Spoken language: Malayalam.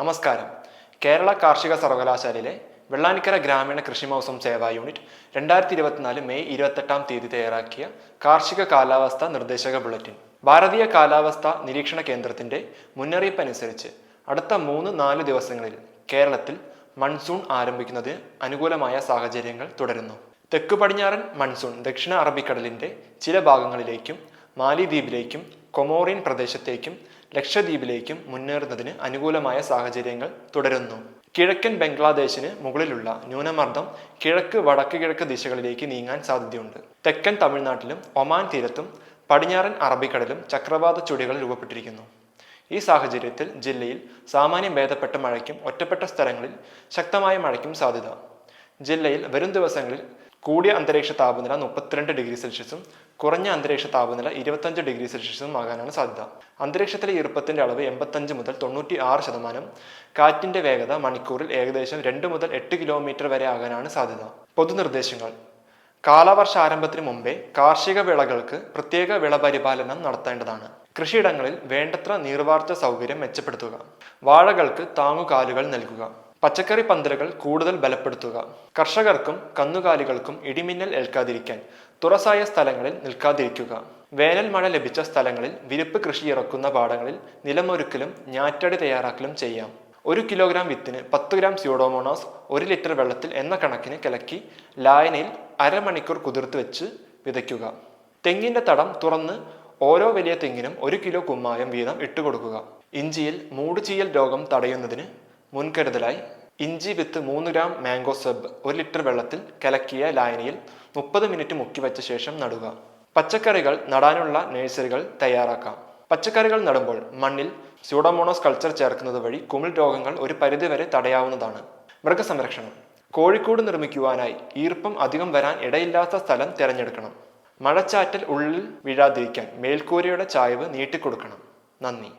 നമസ്കാരം. കേരള കാർഷിക സർവകലാശാലയിലെ വെള്ളാനിക്കര ഗ്രാമീണ കൃഷി മൗസം സേവാ യൂണിറ്റ് രണ്ടായിരത്തി ഇരുപത്തിനാല് മെയ് ഇരുപത്തെട്ടാം തീയതി തയ്യാറാക്കിയ കാർഷിക കാലാവസ്ഥ നിർദ്ദേശക ബുള്ളറ്റിൻ. ഭാരതീയ കാലാവസ്ഥ നിരീക്ഷണ കേന്ദ്രത്തിന്റെ മുന്നറിയിപ്പ് അനുസരിച്ച് അടുത്ത മൂന്ന് നാല് ദിവസങ്ങളിൽ കേരളത്തിൽ മൺസൂൺ ആരംഭിക്കുന്നതിന് അനുകൂലമായ സാഹചര്യങ്ങൾ തുടരുന്നു. തെക്കു പടിഞ്ഞാറൻ മൺസൂൺ ദക്ഷിണ അറബിക്കടലിന്റെ ചില ഭാഗങ്ങളിലേക്കും മാലിദ്വീപിലേക്കും കൊമോറിയൻ പ്രദേശത്തേക്കും ലക്ഷദ്വീപിലേക്കും മുന്നേറുന്നതിന് അനുകൂലമായ സാഹചര്യങ്ങൾ തുടരുന്നു. കിഴക്കൻ ബംഗ്ലാദേശിന് മുകളിലുള്ള ന്യൂനമർദ്ദം കിഴക്ക് വടക്ക് കിഴക്ക് ദിശകളിലേക്ക് നീങ്ങാൻ സാധ്യതയുണ്ട്. തെക്കൻ തമിഴ്നാട്ടിലും ഒമാൻ തീരത്തും പടിഞ്ഞാറൻ അറബിക്കടലും ചക്രവാത ചുഴികൾ രൂപപ്പെട്ടിരിക്കുന്നു. ഈ സാഹചര്യത്തിൽ ജില്ലയിൽ സാമാന്യം ഭേദപ്പെട്ട മഴയ്ക്കും ഒറ്റപ്പെട്ട സ്ഥലങ്ങളിൽ ശക്തമായ മഴയ്ക്കും സാധ്യത. ജില്ലയിൽ വരും ദിവസങ്ങളിൽ കൂടിയ അന്തരീക്ഷ താപനില മുപ്പത്തിരണ്ട് ഡിഗ്രി സെൽഷ്യസും കുറഞ്ഞ അന്തരീക്ഷ താപനില ഇരുപത്തഞ്ച് ഡിഗ്രി സെൽഷ്യസും ആകാനാണ് സാധ്യത. അന്തരീക്ഷത്തിലെ ഈർപ്പത്തിന്റെ അളവ് എൺപത്തഞ്ച് മുതൽ തൊണ്ണൂറ്റി ആറ് ശതമാനം. കാറ്റിന്റെ വേഗത മണിക്കൂറിൽ ഏകദേശം രണ്ട് മുതൽ എട്ട് കിലോമീറ്റർ വരെ ആകാനാണ് സാധ്യത. പൊതുനിർദ്ദേശങ്ങൾ. കാലവർഷ ആരംഭത്തിന് മുമ്പേ കാർഷിക വിളകൾക്ക് പ്രത്യേക വിളപരിപാലനം നടത്തേണ്ടതാണ്. കൃഷിയിടങ്ങളിൽ വേണ്ടത്ര നീർവാർച്ച സൗകര്യം മെച്ചപ്പെടുത്തുക. വാഴകൾക്ക് താങ്ങുകാലുകൾ നൽകുക. പച്ചക്കറി പന്തലുകൾ കൂടുതൽ ബലപ്പെടുത്തുക. കർഷകർക്കും കന്നുകാലികൾക്കും ഇടിമിന്നൽ ഏൽക്കാതിരിക്കാൻ തുറസായ സ്ഥലങ്ങളിൽ നിൽക്കാതിരിക്കുക. വേനൽ മഴ ലഭിച്ച സ്ഥലങ്ങളിൽ വിരിപ്പ് കൃഷി ഇറക്കുന്ന പാടങ്ങളിൽ നിലമൊരുക്കലും ഞാറ്റടി തയ്യാറാക്കലും ചെയ്യാം. ഒരു കിലോഗ്രാം വിത്തിന് പത്ത് ഗ്രാം സ്യൂഡോമോണോസ് ഒരു ലിറ്റർ വെള്ളത്തിൽ എന്ന കണക്കിന് കലക്കി ലായനയിൽ അരമണിക്കൂർ കുതിർത്ത് വെച്ച് വിതയ്ക്കുക. തെങ്ങിന്റെ തടം തുറന്ന് ഓരോ വലിയ തെങ്ങിനും ഒരു കിലോ കുമ്മായം വീതം ഇട്ടുകൊടുക്കുക. ഇഞ്ചിയിൽ മൂടുചീയൽ രോഗം തടയുന്നതിന് മുൻകരുതലായി ഇഞ്ചി വിത്ത് മൂന്ന് ഗ്രാം മാംഗോ സബ് ഒരു ലിറ്റർ വെള്ളത്തിൽ കലക്കിയ ലായനിയിൽ മുപ്പത് മിനിറ്റ് മുക്കി വെച്ച ശേഷം നടുക. പച്ചക്കറികൾ നടാനുള്ള നഴ്സറികൾ തയ്യാറാക്കാം. പച്ചക്കറികൾ നടുമ്പോൾ മണ്ണിൽ സ്യൂഡോമോണോസ് കൾച്ചർ ചേർക്കുന്നത് വഴി കുമിൾ രോഗങ്ങൾ ഒരു പരിധിവരെ തടയാവുന്നതാണ്. മൃഗസംരക്ഷണം. കോഴിക്കൂട് നിർമ്മിക്കുവാനായി ഈർപ്പം അധികം വരാൻ ഇടയില്ലാത്ത സ്ഥലം തിരഞ്ഞെടുക്കണം. മഴച്ചാറ്റൽ ഉള്ളിൽ വീഴാതിരിക്കാൻ മേൽക്കൂരയുടെ ചായവ് നീട്ടിക്കൊടുക്കണം. നന്ദി.